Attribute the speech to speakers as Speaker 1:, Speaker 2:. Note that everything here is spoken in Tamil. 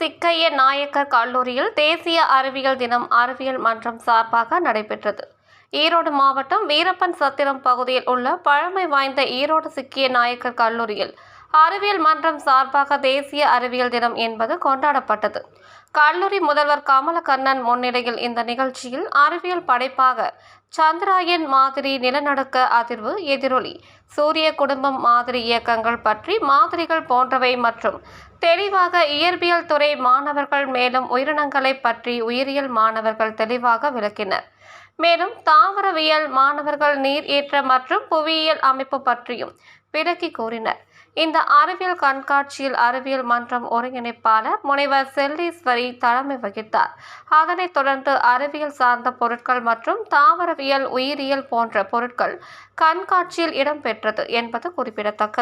Speaker 1: சிக்கைய நாயக்கர் கல்லூரியில் தேசிய அறிவியல் தினம் அறிவியல் மன்றம் சார்பாக நடைபெற்றது. ஈரோடு மாவட்டம் வீரப்பன் சத்திரம் பகுதியில் உள்ள பழமை வாய்ந்த ஈரோடு சிக்கிய நாயக்கர் கல்லூரியில் அறிவியல் மன்றம் சார்பாக தேசிய அறிவியல் தினம் என்பது கொண்டாடப்பட்டது. கல்லூரி முதல்வர் கமலக்கண்ணன் முன்னிலையில் இந்த நிகழ்ச்சியில் அறிவியல் படைப்பாக சந்திராயன் மாதிரி நிலநடுக்க அதிர்வு எதிரொலி சூரிய குடும்பம் மாதிரி இயக்கங்கள் பற்றி மாதிரிகள் போன்றவை மற்றும் தெளிவாக இயற்பியல் துறை மாணவர்கள் மேலும் உயிரினங்களை பற்றி உயிரியல் மாணவர்கள் தெளிவாக விளக்கினர். மேலும் தாவரவியல் மாணவர்கள் நீர் ஏற்ற மற்றும் புவியியல் அமைப்பு பற்றியும் விளக்கி கூறினர். இந்த அறிவியல் கண்காட்சியில் அறிவியல் மன்றம் ஒருங்கிணைப்பாளர் முனைவர் செல்லீஸ்வரி தலைமை வகித்தார். அதனைத் தொடர்ந்து அறிவியல் சார்ந்த பொருட்கள் மற்றும் தாவரவியல் உயிரியல் போன்ற பொருட்கள் கண்காட்சியில் இடம்பெற்றது என்பது குறிப்பிடத்தக்கது.